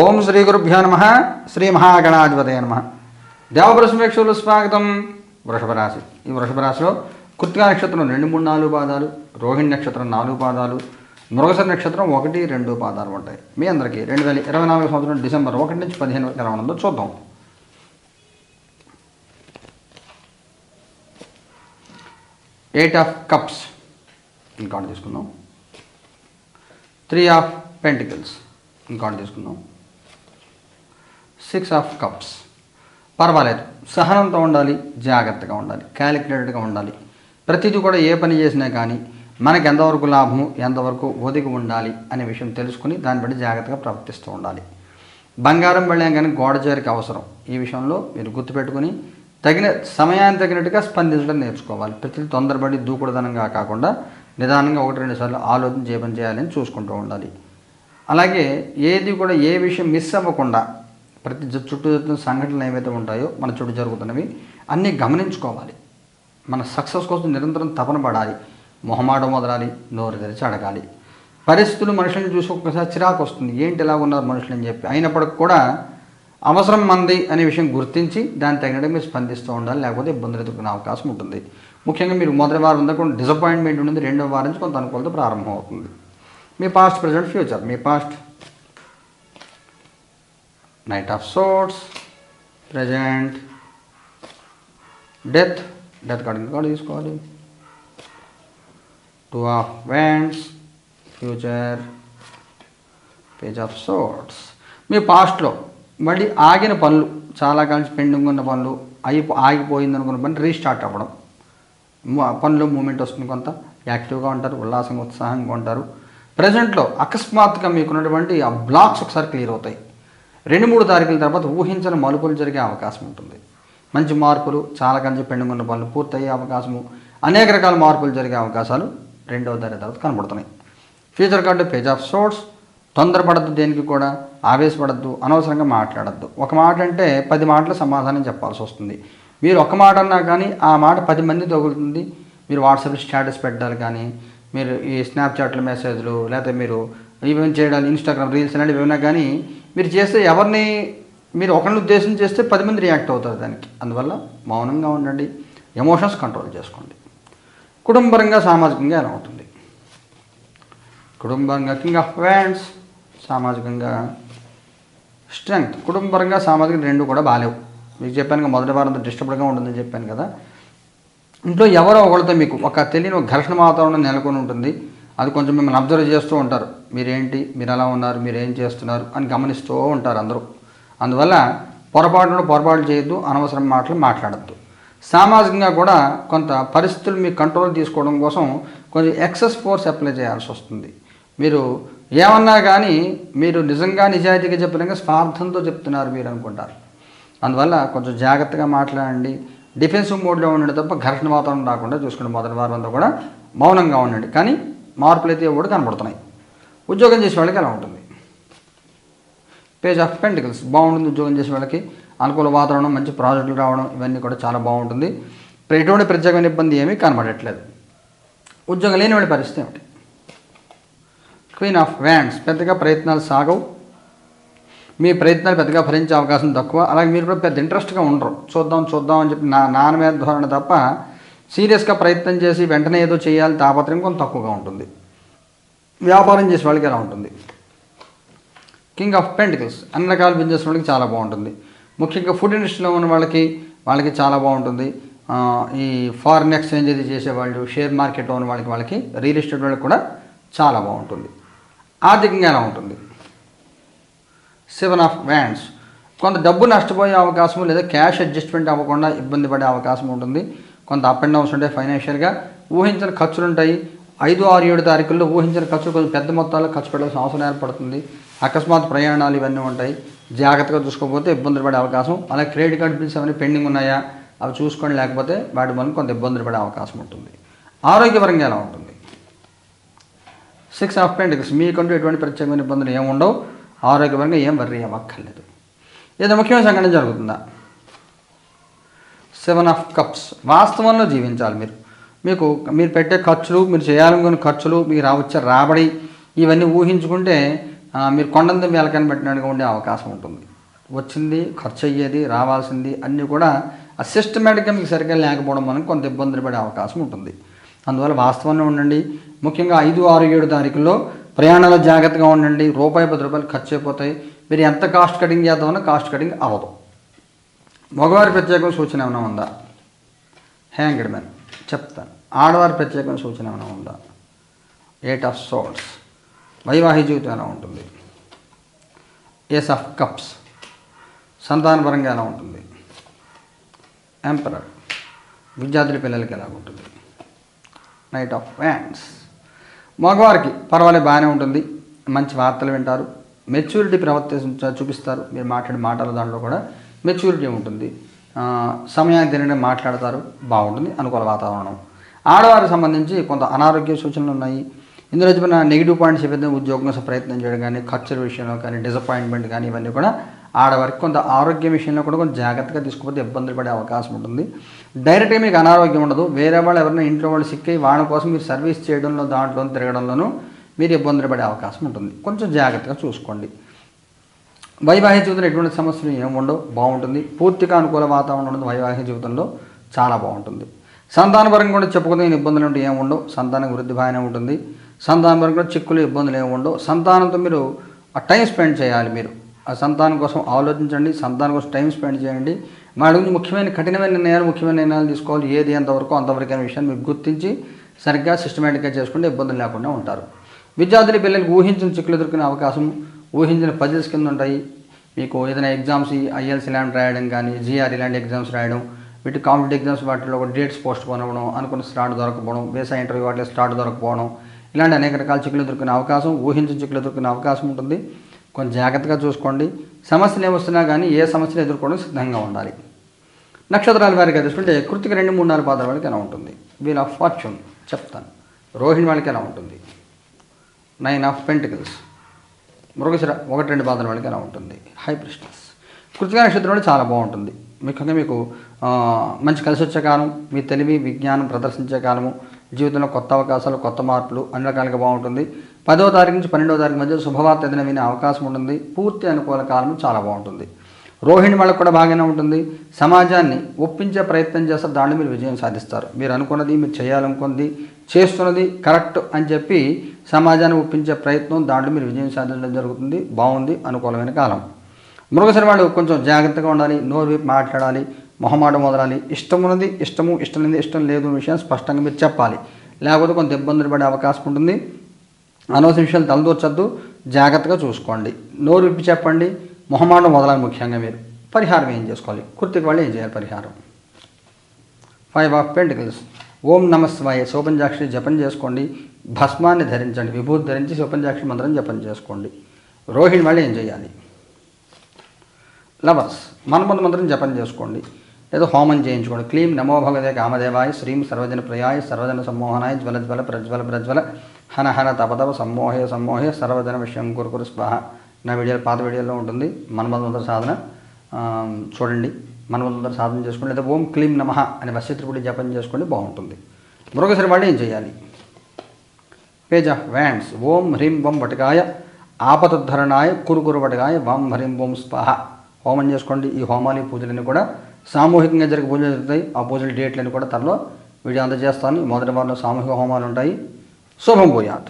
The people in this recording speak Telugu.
ఓం శ్రీ గురుభ్యో నమ. శ్రీ మహాగణాధిపతయ నమ. దేవప్రశ్మేక్షులు స్వాగతం. వృషభరాశి. ఈ వృషభరాశిలో రాశిలో నక్షత్రం రెండు మూడు నాలుగు పాదాలు రోహిణి నక్షత్రం నాలుగు పాదాలు మృగశర నక్షత్రం ఒకటి రెండు పాదాలు ఉంటాయి. మీ అందరికీ రెండు వేల ఇరవై నాలుగు సంవత్సరం డిసెంబర్ ఒకటి నుంచి పదిహేను వరకు ఎలా ఉందో చూద్దాం. ఎయిట్ ఆఫ్ కప్స్ ఇంకా తీసుకుందాం. త్రీ ఆఫ్ పెంటికల్స్ ఇంకా తీసుకుందాం. సిక్స్ ఆఫ్ కప్స్ పర్వాలేదు. సహనంతో ఉండాలి జాగ్రత్తగా ఉండాలి క్యాలిక్యులేటెడ్గా ఉండాలి. ప్రతిదీ కూడా ఏ పని చేసినా కానీ మనకి ఎంతవరకు లాభము ఎంతవరకు ఒదిగి ఉండాలి అనే విషయం తెలుసుకుని దాన్ని బట్టి జాగ్రత్తగా ప్రవర్తిస్తూ ఉండాలి. బంగారం వెళ్ళాం కానీ గోడ చేరికి అవసరం. ఈ విషయంలో మీరు గుర్తుపెట్టుకుని తగిన సమయానికి తగినట్టుగా స్పందించడం నేర్చుకోవాలి. ప్రతి తొందరపడి దూకుడుదనంగా కాకుండా నిదానంగా ఒకటి రెండు సార్లు ఆలోచన చేయమని చేయాలని చూసుకుంటూ ఉండాలి. అలాగే ఏది కూడా ఏ విషయం మిస్ అవ్వకుండా ప్రతి జు- చుట్టూ జరుగుతున్న సంఘటనలు ఏవైతే ఉంటాయో మన చుట్టూ జరుగుతున్నవి అన్నీ గమనించుకోవాలి. మన సక్సెస్ కోసం నిరంతరం తపన పడాలి. మొహమాటం వదలాలి నోరు తెరిచి అడగాలి. పరిస్థితులు మనుషులను చూసి ఒక్కసారి చిరాకు వస్తుంది. ఏంటి ఎలా ఉన్నారు మనుషులు అని చెప్పి. అయినప్పటికి కూడా అవసరం మంది అనే విషయం గుర్తించి దాని తగినట్టు మీరు స్పందిస్తూ ఉండాలి. లేకపోతే ఇబ్బందులు ఎదుర్కొనే అవకాశం ఉంటుంది. ముఖ్యంగా మీరు మొదటి వారం దాకా కొంత డిసప్పాయింట్మెంట్ ఉంటుంది రెండవ వారం నుంచి కొంత అనుకూలత ప్రారంభం అవుతుంది మీ past present future me past knight of swords present death death card ఇంకా తీసుకోవాలి. Two of wands future page of swords మీ పాస్ట్లో మళ్ళీ ఆగిన పనులు చాలా కాలం పెండింగ్ ఉన్న పనులు అయిపో ఆగిపోయింది అనుకున్న పని రీస్టార్ట్ అవ్వడం. పనులు పనిలో మూమెంట్ వస్తుంది కొంత యాక్టివ్గా ఉంటారు ఉల్లాసంగా ఉత్సాహంగా ఉంటారు. ప్రజెంట్లో అకస్మాత్తుగా మీకున్నటువంటి ఆ బ్లాక్స్ ఒకసారి క్లియర్ అవుతాయి. రెండు మూడు తారీఖుల తర్వాత ఊహించని మలుపులు జరిగే అవకాశం ఉంటుంది. మంచి మార్పులు చాలా కంచి పెండుకున్న పనులు పూర్తయ్యే అవకాశము అనేక రకాల మార్పులు జరిగే అవకాశాలు రెండవ తారీఖు తర్వాత కనబడుతున్నాయి. Future card page of swords తొందరపడద్దు దేనికి కూడా ఆవేశపడద్దు అనవసరంగా మాట్లాడద్దు. ఒక మాట అంటే పది మాటలు సమాధానం చెప్పాల్సి వస్తుంది. మీరు ఒక మాట అన్నా కానీ ఆ మాట పది మంది తగులుతుంది. మీరు వాట్సాప్ స్టేటస్ పెట్టాలి కానీ మీరు ఈ స్నాప్చాట్ల మెసేజ్లు లేకపోతే మీరు ఈవెన్ చేయడాలు ఇన్స్టాగ్రామ్ రీల్స్ అనేవి ఏమైనా కానీ మీరు చేస్తే ఎవరిని మీరు ఒకరిని ఉద్దేశం చేస్తే పది మంది రియాక్ట్ అవుతారు దానికి. అందువల్ల మౌనంగా ఉండండి ఎమోషన్స్ కంట్రోల్ చేసుకోండి. కుటుంబపరంగా సామాజికంగా ఎలా ఉంటుంది కుటుంబంగా కింగ్ ఆఫ్ ఫ్యాన్స్ సామాజికంగా స్ట్రెంగ్త్ కుటుంబపరంగా సామాజికంగా రెండు కూడా బాగాలేవు మీకు చెప్పాను కదా, మొదటి వారంతో డిస్టర్బ్డ్గా ఉంటుందని చెప్పాను కదా. ఇంట్లో ఎవరో ఒకరితో మీకు ఒక తెలియని ఒక ఘర్షణ వాతావరణం నెలకొని ఉంటుంది. అది కొంచెం మిమ్మల్ని అబ్జర్వ్ చేస్తూ ఉంటారు. మీరేంటి మీరు ఎలా ఉన్నారు మీరు ఏం చేస్తున్నారు అని గమనిస్తూ ఉంటారు అందరూ. అందువల్ల పొరపాటును పొరపాటు చేయొద్దు అనవసరం మాటలు మాట్లాడద్దు. సామాజికంగా కూడా కొంత పరిస్థితులు మీ కంట్రోల్ తీసుకోవడం కోసం కొంచెం ఎక్సెస్ ఫోర్స్ అప్లై చేయాల్సి వస్తుంది. మీరు ఏమన్నా కానీ మీరు నిజంగా నిజాయితీగా చెప్పినాక స్వార్థంతో చెప్తున్నారు మీరు అనుకుంటారు. అందువల్ల కొంచెం జాగ్రత్తగా మాట్లాడండి. డిఫెన్సివ్ మోడ్లో ఉండండి తప్ప ఘర్షణ వాతావరణం రాకుండా చూసుకోండి. మొదటి వారం అంతా కూడా మౌనంగా ఉండండి. కానీ మార్పులు అయితే కూడా కనబడుతున్నాయి. ఉద్యోగం చేసే వాళ్ళకి ఎలా ఉంటుంది. పేజ్ ఆఫ్ పెంటికల్స్ బాగుంటుంది ఉద్యోగం చేసే వాళ్ళకి. అనుకూల వాతావరణం మంచి ప్రాజెక్టులు రావడం ఇవన్నీ కూడా చాలా బాగుంటుంది. ఎటువంటి ప్రత్యేకమైన ఇబ్బంది ఏమీ కనబడట్లేదు. ఉద్యోగం లేని వాడి పరిస్థితి ఏమిటి? క్వీన్ ఆఫ్ వ్యాండ్స్ పెద్దగా ప్రయత్నాలు సాగవు. మీ ప్రయత్నాలు పెద్దగా ఫలించే అవకాశం తక్కువ. అలాగే మీరు కూడా పెద్ద ఇంట్రెస్ట్గా ఉండరు. చూద్దాం చూద్దాం అని చెప్పి నా నాన్న మీద ధోరణి తప్ప సీరియస్గా ప్రయత్నం చేసి వెంటనే ఏదో చేయాలి తాపత్రయం కొంత తక్కువగా ఉంటుంది. వ్యాపారం చేసే వాళ్ళకి ఎలా ఉంటుంది? కింగ్ ఆఫ్ పెంటికల్స్ అన్ని రకాల బిజినెస్ వాళ్ళకి చాలా బాగుంటుంది. ముఖ్యంగా ఫుడ్ ఇండస్ట్రీలో ఉన్న వాళ్ళకి వాళ్ళకి చాలా బాగుంటుంది. ఈ ఫారిన్ ఎక్స్చేంజ్ అది చేసేవాళ్ళు షేర్ మార్కెట్లో ఉన్న వాళ్ళకి వాళ్ళకి రియల్ ఎస్టేట్ వాళ్ళకి కూడా చాలా బాగుంటుంది. ఆర్థికంగా ఎలా ఉంటుంది? సెవెన్ ఆఫ్ వ్యాండ్స్ కొంత డబ్బు నష్టపోయే అవకాశం లేదా క్యాష్ అడ్జస్ట్మెంట్ అవ్వకుండా ఇబ్బంది పడే అవకాశం ఉంటుంది. కొంత అప్ అండ్ డౌన్స్ ఉంటాయి ఫైనాన్షియల్గా ఊహించిన ఖర్చులు ఉంటాయి. ఐదు ఆరు ఏడు తారీఖుల్లో ఊహించిన ఖర్చు కొంచెం పెద్ద మొత్తాల్లో ఖర్చు పెట్టాల్సిన అవసరం ఏర్పడుతుంది. అకస్మాత్ ప్రయాణాలు ఇవన్నీ ఉంటాయి. జాగ్రత్తగా చూసుకోకపోతే ఇబ్బందులు పడే అవకాశం. అలాగే క్రెడిట్ కార్డ్ బిల్స్ అవన్నీ పెండింగ్ ఉన్నాయా? అవి చూసుకోండి. లేకపోతే వాటి వల్ల కొంత ఇబ్బందులు పడే అవకాశం ఉంటుంది. ఆరోగ్యపరంగా ఎలా ఉంటుంది? Six of pentacles. మీకంటూ ఎటువంటి ప్రత్యేకమైన ఇబ్బందులు ఏమి ఉండవు. ఆరోగ్యపరంగా ఏం వర్రీ అవ్వక్కర్లేదు. ఏదో ముఖ్యమైన సంఘటన జరుగుతుందా? Seven of cups. వాస్తవంలో జీవించాలి మీరు. మీకు మీరు పెట్టే ఖర్చులు మీరు చేయాలనుకున్న ఖర్చులు మీరు వచ్చే రాబడి ఇవన్నీ ఊహించుకుంటే మీరు కొండంత మేలకని పెట్టినట్టుగా ఉండే అవకాశం ఉంటుంది. వచ్చింది ఖర్చు అయ్యేది రావాల్సింది అన్నీ కూడా ఆ సిస్టమేటిక్గా మీకు సరిగ్గా లేకపోవడం మనకు కొంత ఇబ్బందులు పడే అవకాశం ఉంటుంది. అందువల్ల వాస్తవంగా ఉండండి ముఖ్యంగా ఐదు ఆరు ఏడు తారీఖుల్లో ప్రయాణాలు జాగ్రత్తగా ఉండండి. రూపాయి పది రూపాయలు ఖర్చు అయిపోతాయి. మీరు ఎంత కాస్ట్ కటింగ్ చేద్దామన్నా కాస్ట్ కటింగ్ అవ్వదు. మగవారి ప్రత్యేక సూచన ఏమైనా ఉందా? హ్యాంగ్ మ్యాన్ చెప్తాను. ఆడవారి ప్రత్యేకమైన సూచన ఏమైనా ఉందా? ఎయిట్ ఆఫ్ సోల్స్ వైవాహిక జీవితం ఎలా ఉంటుంది? ఏస్ ఆఫ్ కప్స్ సంతానపరంగా ఎలా ఉంటుంది? ఎంపరర్ విద్యార్థుల పిల్లలకి ఎలా ఉంటుంది? నైట్ ఆఫ్ వ్యాండ్స్ మగవారికి పర్వాలేదు బాగానే ఉంటుంది. మంచి వార్తలు వింటారు. మెచ్యూరిటీ ప్రవర్తించ చూపిస్తారు. మీరు మాట్లాడే మాటల దాంట్లో కూడా మెచ్యూరిటీ ఉంటుంది. సమయానికి తినడం మాట్లాడతారు బాగుంటుంది అనుకూల వాతావరణం. ఆడవారికి సంబంధించి కొంత అనారోగ్య సూచనలు ఉన్నాయి. ఇందులో చెప్పిన నెగిటివ్ పాయింట్స్ ఏవైతే ఉద్యోగం కోసం ప్రయత్నం చేయడం కానీ ఖర్చుల విషయంలో కానీ డిసప్పాయింట్మెంట్ కానీ ఇవన్నీ కూడా ఆడవారికి కొంత ఆరోగ్యం విషయంలో కూడా కొంచెం జాగ్రత్తగా తీసుకుపోతే ఇబ్బందులు పడే అవకాశం ఉంటుంది. డైరెక్ట్గా మీకు అనారోగ్యం ఉండదు. వేరే వాళ్ళు ఎవరైనా ఇంట్లో వాళ్ళు సిక్కి వాళ్ళ కోసం మీరు సర్వీస్ చేయడంలో దాంట్లో తిరగడంలోనూ మీరు ఇబ్బందులు పడే అవకాశం ఉంటుంది. కొంచెం జాగ్రత్తగా చూసుకోండి. వైవాహిక జీవితంలో ఎటువంటి సమస్యలు ఏమి ఉండవు బాగుంటుంది. పూర్తిగా అనుకూల వాతావరణం ఉంటుంది వైవాహిక జీవితంలో చాలా బాగుంటుంది. సంతానపరంగా కూడా చెప్పుకునే ఇబ్బందులు ఉంటే ఏమి ఉండవు. సంతానం వృద్ధి బాగానే ఉంటుంది. సంతానపరంగా కూడా చిక్కులు ఇబ్బందులు ఏమి ఉండవు. సంతానంతో మీరు ఆ టైం స్పెండ్ చేయాలి మీరు. ఆ సంతానం కోసం ఆలోచించండి. సంతానం కోసం టైం స్పెండ్ చేయండి. వాడి గురించి ముఖ్యమైన కఠినమైన నిర్ణయాలు ముఖ్యమైన నిర్ణయాలు తీసుకోవాలి. ఏది ఎంతవరకు అంతవరకు విషయాన్ని మీరు గుర్తించి సరిగ్గా సిస్టమేటిక్గా చేసుకుంటే ఇబ్బందులు లేకుండా ఉంటారు. విద్యార్థుల పిల్లలకు ఊహించిన చిక్కులు ఎదుర్కొనే అవకాశం ఊహించిన పజిల్స్ కింద ఉంటాయి. మీకు ఏదైనా ఎగ్జామ్స్ ఐఎల్స్ ఇలాంటి రాయడం కానీ జిఆర్ ఇలాంటి ఎగ్జామ్స్ రాయడం వీటి కాంపిటేటివ్ ఎగ్జామ్స్ వాటిలో ఒక డేట్స్ పోస్ట్ పోన్ అవ్వడం అనుకున్న స్లాట్ దొరకపోవడం వేసా ఇంటర్వ్యూ వాటిలో స్లాట్ దొరకపోవడం ఇలాంటి అనేక రకాల చిక్కులు దొరికిన అవకాశం ఊహించిన చిక్కులు దొరికిన అవకాశం ఉంటుంది. కొంచెం జాగ్రత్తగా చూసుకోండి. సమస్యలు ఏమొస్తున్నా కానీ ఏ సమస్యలు ఎదుర్కోవడం సిద్ధంగా ఉండాలి. నక్షత్రాల వారికి చూసుకుంటే కృతికి రెండు మూడు నాలుగు పాదాల వాళ్ళకి ఎలా ఉంటుంది? వీల్ ఆఫ్ ఫార్చ్యూన్ చెప్తాను. రోహిణి వాళ్ళకి ఎలా ఉంటుంది? నైన్ ఆఫ్ పెంటికల్స్ మృగశిర ఒకటి రెండు పాదాల వాళ్ళకి ఎలా ఉంటుంది హై ప్రిస్టస్ కృతిక నక్షత్రంలో చాలా బాగుంటుంది. ముఖ్యంగా మీకు మంచి కలిసి వచ్చే కాలం మీ తెలివి విజ్ఞానం ప్రదర్శించే కాలము జీవితంలో కొత్త అవకాశాలు కొత్త మార్పులు అన్ని రకాలుగా బాగుంటుంది. పదవ తారీఖు నుంచి పన్నెండవ తారీఖు మధ్య శుభవార్త ఏదైనా వినే అవకాశం ఉంటుంది. పూర్తి అనుకూల కాలం చాలా బాగుంటుంది. రోహిణి వాళ్ళకు కూడా బాగానే ఉంటుంది. సమాజాన్ని ఒప్పించే ప్రయత్నం చేస్తారు దాంట్లో మీరు విజయం సాధిస్తారు. మీరు అనుకున్నది మీరు చేయాలనుకున్నది చేస్తున్నది కరెక్ట్ అని చెప్పి సమాజాన్ని ఒప్పించే ప్రయత్నం దాంట్లో మీరు విజయం సాధించడం జరుగుతుంది. బాగుంది. అనుకూలమైన కాలం. మృగశిర వాళ్ళు కొంచెం జాగ్రత్తగా ఉండాలి. నోరు మాట్లాడాలి. మొహమాట మొదలాలి. ఇష్టం ఉన్నది ఇష్టము ఇష్టం లేనిది ఇష్టం లేదు విషయం స్పష్టంగా మీరు చెప్పాలి. లేకపోతే కొంత ఇబ్బందులు పడే అవకాశం ఉంటుంది. అనవసర విషయాలు తలదూర్చద్దు. జాగ్రత్తగా చూసుకోండి. నోరు విప్పి చెప్పండి. మొహమాటం మొదలాలి ముఖ్యంగా మీరు. పరిహారం ఏం చేసుకోవాలి? కుర్తికి వాళ్ళు ఏం చేయాలి? పరిహారం. ఫైవ్ ఆఫ్ పెంటికల్స్ ఓం నమస్వాయ శివాయ. శోపంజాక్షి జపం చేసుకోండి. భస్మాన్ని ధరించండి. విభూతి ధరించి శోపంజాక్షి మంత్రం జపం చేసుకోండి. రోహిణి వాళ్ళు ఏం చేయాలి? లవర్స్ మనమంత మంత్రం జపం చేసుకోండి. లేదా హోమం చేయించుకోండి. క్లీం నమో భగవతే కామదేవాయ శ్రీం సర్వజన ప్రియాయ సర్వజన సమ్మోహనాయ జ్వల జ్వల ప్రజ్వల ప్రజ్వల హన హన తపతప సమ్మోహే సమ్మోహే సర్వజన విషయం కురుకురు స్వాహ. నా వీడియోలు పాత వీడియోలో ఉంటుంది. మన్మధుమంత్ర సాధన చూడండి. మన్మధుమంత్ర సాధన చేసుకోండి లేదా ఓం క్లీం నమహ అనే వశిత్రిపుడి జపం చేసుకోండి బాగుంటుంది. మరొకసారి వాళ్ళు ఏం చేయాలి? పేజ్ ఆఫ్ వ్యాండ్స్ ఓం హ్రీం వం వటకాయ ఆపతుద్ధరణాయ కురుకురు వటకాయ వం హ్రీం ఓం స్వాహ. హోమం చేసుకోండి. ఈ హోమాలు పూజలన్నీ కూడా సామూహికంగా జరిగే పూజలు జరుగుతాయి. ఆ పూజల డేట్లన్నీ కూడా త్వరలో వీడియో అందజేస్తాను. మొదటి వారిలో సామూహిక హోమాలు ఉంటాయి. శుభం పోయాత్